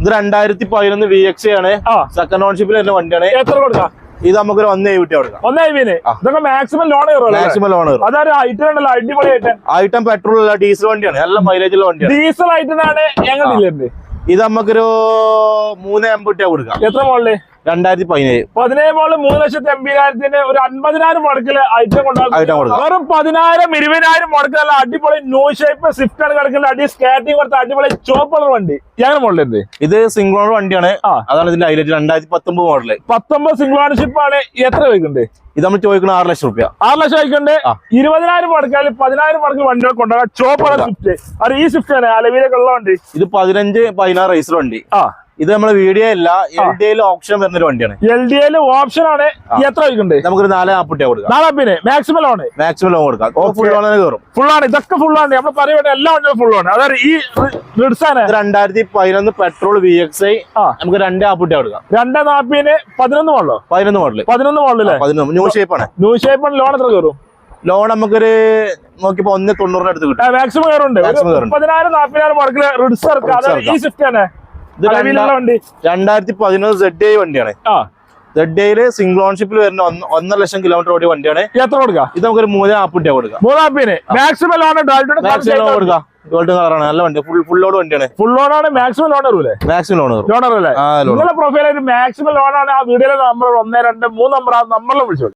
ഇത് രണ്ടായിരത്തി പതിനൊന്ന് വി എക്സ് ആണ്. സെക്കൻഡ് ഓൺഷിപ്പിൽ വരുന്ന വണ്ടിയാണ്. എത്ര കൊടുക്കാം? ഇത് നമുക്കൊരു ഒന്ന് എഴുപത്തി കൊടുക്കാം. ഒന്നേ വിന് ഇതൊക്കെ maximum loan maximum loan item ഉണ്ടല്ലോ ഐറ്റം ഐറ്റം പെട്രോൾ അല്ല ഡീസൽ വണ്ടിയാണ്. നല്ല മൈലേജ് ഉള്ള വണ്ടിയാണ്. ഡീസൽ ആണ് ഞങ്ങൾ ഇത് നമുക്കൊരു മൂന്ന് എൺപത്തി കൊടുക്കാം. എത്ര മോളിൽ രണ്ടായിരത്തി പതിനേഴ് പതിനേഴ് മോൾ മൂന്ന് ലക്ഷത്തി എൺപതിനായിരത്തിന്റെ ഒരു അൻപതിനായിരം മുടക്കിൽ ഐറ്റം കൊണ്ടുപോകും. വെറും പതിനായിരം ഇരുപതിനായിരം മുടക്കല്ല അടിപൊളി ന്യൂ ഷേപ്പ് സ്വിഫ്റ്റ് ആണ് കിടക്കുന്ന അടി സ്കേറ്റിംഗ് കൊടുത്ത അടിപൊളി ചോപ്പ് വണ്ടി. ഞങ്ങൾ മോളിലുണ്ട് ഇത് സിംഗിൾ ഓണർ വണ്ടിയാണ്. ആ. അതാണ് ഇതിന്റെ ഹൈലൈറ്റ് രണ്ടായിരത്തി പത്തൊമ്പത് മോഡൽ പത്തൊമ്പത് സിംഗിൾ ഓണർഷിപ്പ് ആണ്. എത്ര വയ്ക്കുന്നുണ്ട്? ഇത് നമ്മൾ ചോദിക്കുന്നത് ആറ് ലക്ഷം റുപ്യ. ആറ് ലക്ഷം ആയിക്കൊണ്ട്. ഇരുപതിനായിരം മുടക്കാൽ പതിനായിരം മുടക്കി വണ്ടികൾ കൊണ്ടുപോകാം ചോപ്പ് സ്വിഫ്റ്റ് അത് ഈ സ്വിഫ്റ്റ് ആണ്. അലവിലേക്കുള്ള വണ്ടി. ഇത് പതിനഞ്ച് പതിനാറ് റേസർ വണ്ടി. ആ. ഇത് നമ്മളെ വീഡിയോ അല്ല എൽ ഡി എൽ ഓപ്ഷൻ വരുന്ന ഒരു വണ്ടിയാണ്. എൽ ഡി എൽ ഓപ്ഷൻ ആണ്. എത്ര വയ്ക്കുന്നുണ്ട്? നമുക്കൊരു നാല് നാപ്പുട്ടിയ കൊടുക്കാം. നാളെ പിന്നെ മാക്സിമം ലോൺ മാക്സിമം ലോൺ കൊടുക്കാം. ഫുൾ ലോൺ കയറും. ആണ്. ഇതൊക്കെ ഫുൾ ആണ്. നമ്മൾ പറയട്ടെ എല്ലാ വണ്ടിയും ഫുൾ ആണ്. അതായത് ഈ റിഡ്സാണ് രണ്ടായിരത്തി പതിനൊന്ന് പെട്രോൾ വി എക്സ് ഐ ആ. നമുക്ക് രണ്ട് ആപ്പുട്ടിയാ കൊടുക്കാം. രണ്ട് നാപ്പിന് പതിനൊന്ന് മോളോ പതിനൊന്ന് മോഡൽ പതിനൊന്ന് മോളിലല്ലേ പതിനൊന്ന്. ന്യൂ ഷേപ്പ് ആണ്. ന്യൂ ഷേപ്പ് ആണ്. ലോൺ എത്ര കയറും? ലോൺ നമുക്കൊരു നോക്കിയപ്പോ ഒന്ന് തൊണ്ണൂറിനടുത്ത് കിട്ടും. മാക്സിമം കയറുണ്ട് പതിനായിരം നാപ്പതിനായിരം മുടക്കിൽ റിഡ്സ് ഇറക്കാം ഈ സ്വിഫ്റ്റ് വണ്ടി രണ്ടായിരത്തി പതിനൊന്ന് സെഡ് ഐ വണ്ടിയാണ്. സെഡ് ഐയിൽ സിംഗിൾ ഓൺഷിപ്പിൽ വരുന്ന ഒന്ന് ഒന്നര ലക്ഷം കിലോമീറ്റർ ഓടിയ വണ്ടിയാണ്. എത്ര കൊടുക്കാം? ഇത് നമുക്കൊരു മൂന്ന് ആപ്പുട്ടിയ കൊടുക്കാം. മൂന്നാപ്പിന്. മാക്സിമം ലോൺ മാക്സിമം കൊടുക്കാം. കളറാണ് നല്ല വണ്ടി. ഫുൾ ഫുൾ ലോഡ് വണ്ടിയാണ്. ഫുൾ ലോൺ ആണ് മാക്സിമം ലോൺ മാക്സിമം ലോൺ അറിയില്ലേ നിങ്ങളുടെ പ്രൊഫൈൽ മാക്സിമം ആണ്. ആ വീഡിയോയിൽ നമ്പർ ഒന്ന് രണ്ട് മൂന്ന് നമ്പർ ആ നമ്പറിലും വിളിച്ചോളൂ.